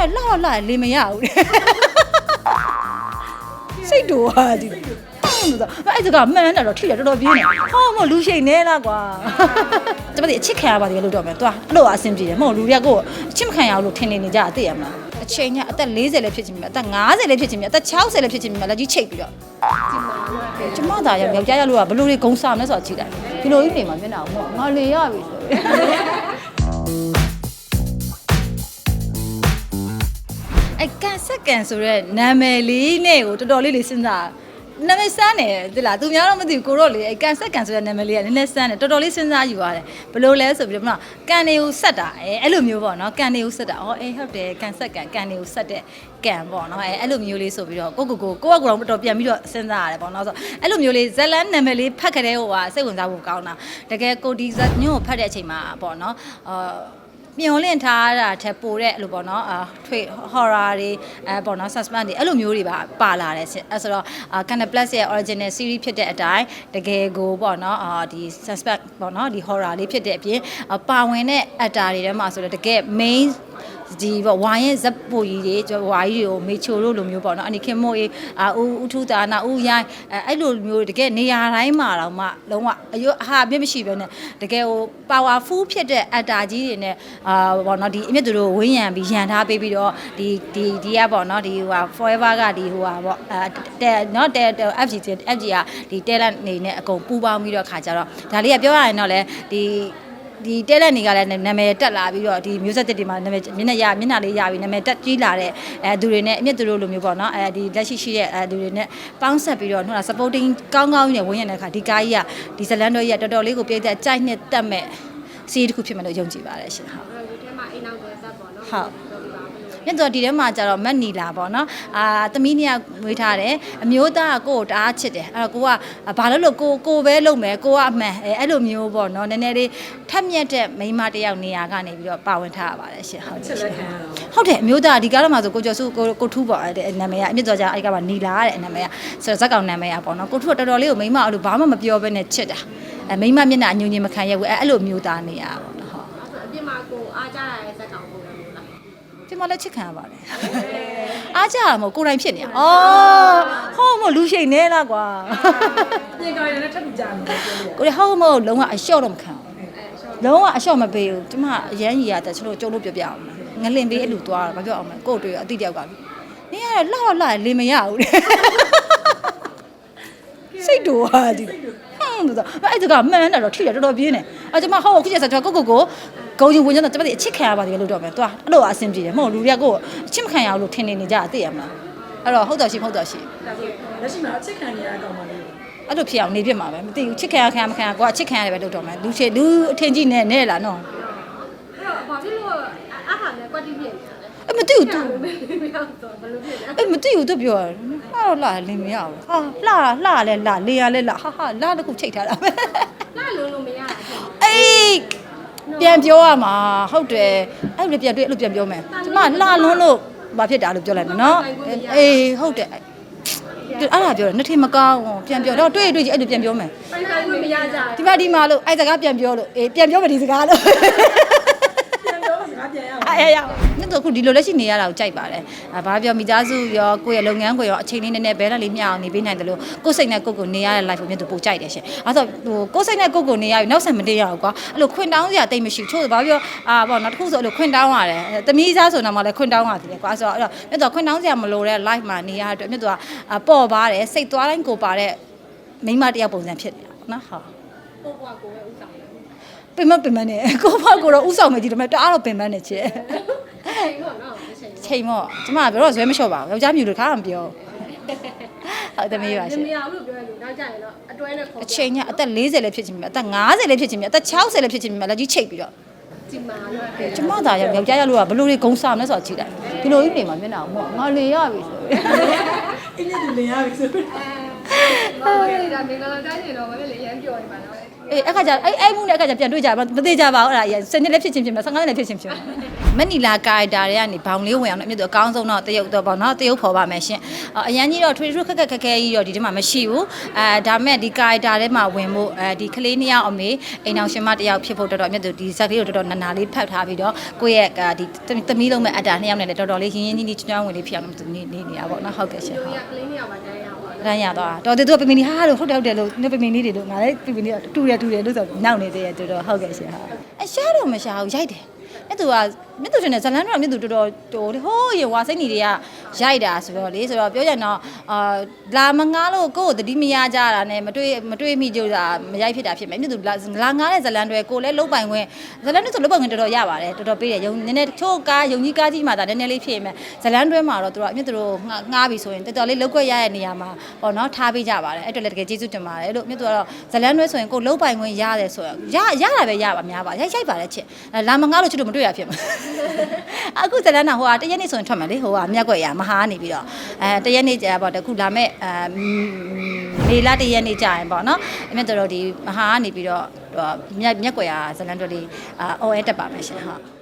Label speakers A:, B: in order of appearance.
A: ရတယ်လှတော့လှတယ်လေမရဘူးတဲ့စိတ်တူဟာဒီဟုတ်လို့အဲ့ဒါကမှန်တယ်တော့ထိတယ်တော်တော်ပြင်းတယ်ဟောမလူရှိန်နေလားကွာကျမတို့အချစ်ခံရပါသေးတယ်လို့တော့မယ်သွားအဲ့လိုအဆင်ပြေတယ်မဟုတ်လူတွေကကိုယ်အချစ်မခံရအောင်လို့ထင်နေနေကြတာသိရမလားအချိန်ကအသက်40လည်းဖြစ်ချင်ပြီအသက်50လည်းဖြစ်ချင်ပြီအသက်60လည်းဖြစ်ချင်ပြီလက်ကြီးချိတ်ပြီးတော့ကျမသားရယောက်ျားရလို့ကဘလို့တွေဂုံစားမလဲဆိုတာကြည့်တယ်ဒီလိုကြီးနေမှာမျက်နှာကိုငါလေရပြီဆို အဲကန်ဆက်ကန်ဆိုရဲနာမည်လေးနဲ့ကိုတော်တော်လေးလေးစဉ်းစားနာမည်စမ်းတယ်ဒီလားသူများတော့မသိဘူးကိုတော့လေအဲကန်ဆက်ကန်ဆိုတဲ့နာမည်လေးကနည်းနည်းစမ်းတယ်တော်တော်လေးစဉ်းစားယူရတယ်ဘယ်လိုလဲဆိုပြီးတော့မလားကန်တွေကိုဆက်တာအဲအဲ့လိုမျိုးပေါ့နော်ကန်တွေကိုဆက်တာဩအေးဟုတ်တယ်ကန်ဆက်ကန်ကန်တွေကိုဆက်တဲ့ကန်ပေါ့နော်အဲအဲ့လိုမျိုးလေးဆိုပြီးတော့ကိုကိုကိုကိုကကိုတော့တော်ပြန်ပြီးတော့စဉ်းစားရတယ်ပေါ့နော်ဆိုအဲ့လိုမျိုးလေးဇလန်းနာမည်လေးဖတ်ကြတဲ့ဟိုကစိတ်ဝင်စားဖို့ကောင်းတာတကယ်ကိုဒီဇက်ညို့ကိုဖတ်တဲ့အချိန်မှာပေါ့နော်အာ မျောလင့်ထားတာထက်ပိုတဲ့အဲ့လိုပေါ့နော်အာထွေ horror တွေအဲပေါ့နော် suspense တွေအဲ့လိုမျိုးတွေပါပါလာတယ်အဲ့ဆိုတော့အာ Canal Plus ရဲ့ original series ဖြစ်တဲ့အတိုင်းတကယ်ကိုပေါ့နော်အာဒီ suspense ပေါ့နော်ဒီ horror လေးဖြစ်တဲ့အပြင်အာပါဝင်တဲ့ actor တွေထဲမှာဆိုတော့တကယ် main ဒီပေါ့ဝိုင်းရဲ့ဇက်ပူကြီးတွေကျွန်တော်ဝါကြီးတွေကိုမေချိုတို့လိုမျိုးပေါ့နော်အနိခင်မို့ရေးအာဦးဦးထူတာနာဦးရိုင်းအဲအဲ့လိုမျိုးတကယ်နေရာတိုင်းမှာတော့မှလုံးဝအယအဟာအပြစ်မရှိပဲနဲ့တကယ်ဟို powerful ဖြစ်တဲ့အက်တာကြီးတွေနဲ့အာပေါ့နော်ဒီအမြင့်သူတို့ဝင်းရံပြီးရန်ထားပေးပြီးတော့ဒီဒီဒီကပေါ့နော်ဒီဟိုဟာ forever ကဒီဟိုဟာပေါ့အဲတဲနော်တဲ FG FG ကဒီ talent နေနဲ့အကုန်ပူပေါင်းပြီးတော့ခါကြတော့ဒါလေးကပြောရရင်တော့လေဒီ ဒီတဲလက်နေကလည်းနာမည်တက်လာပြီးတော့ဒီမျိုးဆက်တစ်တွေမှာနာမည်မျက်နှာရမျက်နှာလေးရပြီးနာမည်တက်ကြီးလာတဲ့အဲသူတွေနဲ့အမြင့်သူတို့လိုမျိုးပေါ့နော်အဲဒီလက်ရှိရှိတဲ့အဲသူတွေနဲ့ပေါင်းဆက်ပြီးတော့ဟုတ်လား supporting ကောင်းကောင်းနဲ့ဝင်ရတဲ့အခါဒီကားကြီးကဒီဇလန်တော်ကြီးကတော်တော်လေးကိုပြည့်တဲ့ကြိုက်နှစ်တက်မဲ့စီးတစ်ခုဖြစ်မယ်လို့ယုံကြည်ပါတယ်ရှင်ဟုတ်
B: ဒီထဲမှာအိမ်အောင်တဲ့ဇက်ပေါ့နော်
A: ဟုတ်
B: ပြောပြပါဦး
A: မြတ်စွာဒီထဲမှာကျတော့မက်နီလာပေါ့နော်အာသမီးနှစ်ယောက်မွေးထားတယ်အမျိုးသားကကိုကိုတအားချစ်တယ်အဲ့တော့ကိုကဘာလို့လို့ကိုကိုပဲလုပ်မယ်ကိုကအမှန်အဲ့လိုမျိုးပေါ့နော်နည်းနည်းလေးထက်မြက်တဲ့မိန်းမတစ်ယောက်နေရာကနေပြီးတော့ပါဝင်ထားရပါတယ်ရှင်ဟုတ်တယ်ရှင်ဟုတ်တယ်အမျိုးသားဒီကားတော့မှာဆိုကိုကျော်စုကိုကိုထူးပေါ့အဲ့နာမည်ကအမြင့်တော်ကြာအဲ့ကမှာနီလာတဲ့နာမည်ကဆိုတော့ဇက်ကောင်နာမည်ကပေါ့နော်ကိုထူးကတော်တော်လေးကိုမိန်းမအဲ့လိုဘာမှမပြောဘဲနဲ့ချစ်တာအဲမိန်းမမျက်နှာအညူညင်မခံရဘူးအဲ့အဲ့လိုမျိုးသားနေရပေါ့နော်ဟုတ်
B: အပြစ်မှာကိုအားကြရတဲ့ဇက်ကောင်ပေါ့
A: ဒီမှာလည်းချစ်ခံရပါတယ်အားကြရမှာကိုယ်တိုင်ဖြစ်နေတာဩဟောမလူရှိန်နေလားကွာ
C: ပြင်ကားရနဲ့ထပ်တူကြတယ်ပြောလို့
A: ကိုယ်ဟောမလုံးဝအလျှော့တော့မခံဘူးလုံးဝအလျှော့မပေးဘူးကျမအရန်ကြီးရတယ်ကျွန်တော်ကျုံလို့ပြောပြအောင်ငလင်ပေးအလူသွားတာမပြောအောင်မကိုယ်တွေ့အတိတယောက်ကနင်းရတယ်လှတော့လှတယ်လေမရဘူးတဲ့စိတ်တူဟာဒီဟွန်းလို့အဲ့ဒါကမှန်တယ်တော့ထိတယ်တော်တော်ပြင်းတယ်အဲကျမဟောခုချက်ဆက်တော့ကိုကိုကို ဂုံရင်ဝင်ကျတော့ကျမတို့အချစ်ခံရပါသေးတယ်လို့တော့မယ်သွားအဲ့လိုအဆင်ပြေတယ်မဟုတ်လူတွေကကိုယ်အချစ်မခံရအောင်လို့ထင်နေနေကြတာသိရမလားအဲ့တော့ဟုတ်တော့ရှိမဟုတ်တော့ရှိ
C: ဒါဆိုလက်ရှိမှာအချစ်ခံနေရတဲ့ကောင်မလေး
A: အဲ့လိုဖြစ်အောင်နေပြစ်မှာပဲမသိဘူးချစ်ခံရခံရမခံရကိုကချစ်ခံရတယ်ပဲလုပ်တော့မယ်လူချစ်လူအထင်ကြီးနဲ့နဲ့လားနော်
B: အဲ့တော့ဘာဖြစ်လို့အားဟာနဲ့ကွက်တိပြည့်နေလဲ
A: အဲ့မသိဘူး तू
B: မရောက်တော့ဘယ်လိုဖြစ်လဲ
A: အဲ့မသိဘူး तू ပြောတယ်ဟာတော့လာလင်မရဘူးဟာလှလှလဲလှလေရလဲလှဟာဟာလှတစ်ခုချိတ်ထားတာပဲ
B: လာလုံးလုံးမရတာဖြစ်
A: အေး ပြန်ပြောရမှာဟုတ်တယ်အဲ့လိုပြန်တွေ့အဲ့လိုပြန်ပြောမယ်ကျမလှလွန်းလို့ဘာဖြစ်တာလို့ပြောလိုက်မယ်နော်အေးဟုတ်တယ်အဲ့ဒါပြောတယ်နှစ်ထင်မကောင်းဘူးပြန်ပြောတော့တွေ့တွေ့ကြီးအဲ့လိုပြန်ပြောမယ်
B: ပိုင်ပိုင်လို့မရကြ
A: ဒီမှာဒီမှာလို့အဲ့စကားပြန်ပြောလို့အေးပြန်ပြောမယ်ဒီစကားလို့
C: ပြန်တော့စကားပြန်ရအောင်
A: အဲရမြ တ်တော့ခုဒီလိုလက်ရှိနေရတာကိုကြိုက်ပါတယ်အဲဘာပြောမိသားစုရောကိုယ့်ရဲ့လုပ်ငန်းကိုရောအချိန်လေးနည်းနည်းဘဲလာလေးမျှအောင်နေပေးနိုင်တယ်လို့ကိုယ်စိတ်နဲ့ကိုယ့်ကိုနေရတဲ့ life ကိုမြတ်တော့ပိုကြိုက်တယ်ရှင်အဲဆိုဟိုကိုယ်စိတ်နဲ့ကိုယ့်ကိုနေရပြီနောက်ဆက်မတင်ရဘူးကွာအဲ့လိုခွင်တောင်းစရာတိတ်မရှိချို့ဘာပြောအာပေါ့နောက်တစ်ခုဆိုအဲ့လိုခွင်တောင်းရတယ်တမီးစားဆိုတော့မှလည်းခွင်တောင်းရတယ်ကွာဆိုတော့အဲ့တော့မြတ်တော့ခွင်တောင်းစရာမလိုတဲ့ life မှာနေရတဲ့အတွက်မြတ်တော့ပေါ်ပါတယ်စိတ်သွားတိုင်းကိုပါတဲ့မိန်းမတစ်ယောက်ပုံစံဖြစ်နေတာပေါ့နော်ဟုတ်
B: ပို့ပွားကိုပဲဥဆောင်တယ်
A: ပင်မပင်မနဲ့ကိုဖကိုတော့ဥဆောင်မယ်ကြည့်တယ်မဲ့တအားတော့ပင်မနဲ့ချ စ်
B: အဲ့တော့နော်အချိန်
A: ချိန်မော့ကျမကဘယ်တော့ဇွဲမလျှော့ပါဘူးယောက်ျားမြူလို့ခါမှမပြောဟုတ်တယ်မေးပါရှင်
B: မရဘူးလို့ပြောရလို့နောက်ကြရင်တော့အတွဲနဲ့ခေါ်
A: အချိန်ကအသက်40လည်းဖြစ်ချင်ပြီအသက်50လည်းဖြစ်ချင်ပြီအသက်60လည်းဖြစ်ချင်ပြီလက်ကြီးချိတ်ပြီးတော့
B: ဒီမှာတော့
A: ကျမသာယောက်ျားရလို့ကဘလို့တွေဂုံစားမလဲဆိုတာကြည့်လိုက်ဒီလိုကြီးနေမှာမျက်နှာကိုငါလေရပြီဆို
C: အင်းနဲ့တူလင်ရပြီဆို
B: အဲဟုတ်ကဲ့ဒါမင်္ဂလာတိုင်းနေတော့ဘာလဲလေရမ်းပြောနေပါတော့
A: အေးအခါကျအဲ့အဲ့မှုနဲ့အခါကျပြန်တွေ့ကြပါမသေးကြပါဘူးအဲ့ဒါစနေလည်းဖြစ်ချင်းဖြစ်မယ်15နှစ်လည်းဖြစ်ချင်းဖြစ်မယ်မနီလာကာရက်တာတွေကနေဘောင်လေးဝင်အောင်လည်းမြတ်သူအကောင်းဆုံးတော့တရုတ်တော့ပေါ့နော်တရုတ်ဖော်ပါမယ်ရှင်အရန်ကြီးတော့ထွေထွေခက်ခက်ခက်ခဲကြီးတော့ဒီထဲမှာမရှိဘူးအဲဒါမဲ့ဒီကာရက်တာထဲမှာဝင်ဖို့အဲဒီကလေးနှစ်ယောက်အမေအိမ်အောင်ရှင်မတစ်ယောက်ဖြစ်ဖို့တော်တော်မြတ်သူဒီဇက်လေးကိုတော်တော်နာနာလေးဖတ်ထားပြီးတော့ကိုယ့်ရဲ့ဒီသမီးလုံးမဲ့အတာနှစ်ယောက်နဲ့လည်းတော်တော်လေးရင်းရင်းနှီးနှီးချွန်းချွန်းဝင်လေးဖြစ်အောင်မြတ်သူနေနေနေတာပေါ့နော်ဟုတ်ကဲ့ရှင်ဟုတ်
B: ကလေးနှစ်ယောက်ပါတိုင်းရအောင် ပါ
A: ရမ်းရသွားတော်တယ်သူကပင်ပင်လေးဟာလို့ဟုတ်တယ်ဟုတ်တယ်လို့နေပင်ပင်လေးတွေလို့ငါလည်းပင်ပင်လေးတူတယ်တူတယ်လို့ဆိုနောက်နေသေးတယ်တူတော့ဟုတ်ကဲ့ရှင်ဟာအရှားတော့မရှာဘူးရိုက်တယ်မြတ်သူကမြတ်သူတင်တဲ့ဇလန်းတော့မြတ်သူတော်တော်တော်ဟိုးရေဝါစိတ်နေတွေက ရိုက်တာဆိုတော့လေဆိုတော့ပြောကြတော့အာလာမငားလို့ကိုယ့်ကိုတတိမရကြတာနဲ့မတွေ့မတွေ့မိကြတာမရိုက်ဖြစ်တာဖြစ်မယ်မြတ်သူလာငားတဲ့ဇလန်းတွေကိုလည်းလုံးပိုင်ခွင့်ဇလန်းတွေဆိုလုံးပိုင်ခွင့်တော်တော်ရပါတယ်တော်တော်ပေးတယ်ယုံနည်းနည်းချို့ကားယုံကြီးကားကြီးမှသာနည်းနည်းလေးဖြစ်ရင်ဇလန်းတွဲမှာတော့သူတို့မြတ်သူတို့ငားပြီဆိုရင်တော်တော်လေးလောက်ွက်ရတဲ့နေရာမှာပေါ့နော်ထားပေးကြပါတယ်အဲ့အတွက်လည်းတကယ်ကျေးဇူးတင်ပါတယ်လို့မြတ်သူကတော့ဇလန်းတွဲဆိုရင်ကိုလုံးပိုင်ခွင့်ရတယ်ဆိုရရတာပဲရပါများပါရိုက်ရိုက်ပါတယ်ချစ်လာမငားလို့ချစ်လို့မတွေ့ရဖြစ်မှာအခုဇလန်းကဟိုကတရက်နေ့ဆိုရင်ထွက်မှာလေဟိုကမြက်ွက်ရမဟာနေပြီးတော့အဲတရက်နေ့ကြာပေါ့တခုလာမဲ့အဲမေလာတရက်နေ့ကြာရင်ပေါ့နော်အမြတ်တော်ဒီမဟာကနေပြီးတော့မြက်မြက်ွက်ရဇလန်းတွဲလေးအော်အဲတက်ပါမယ်ရှင်ဟုတ်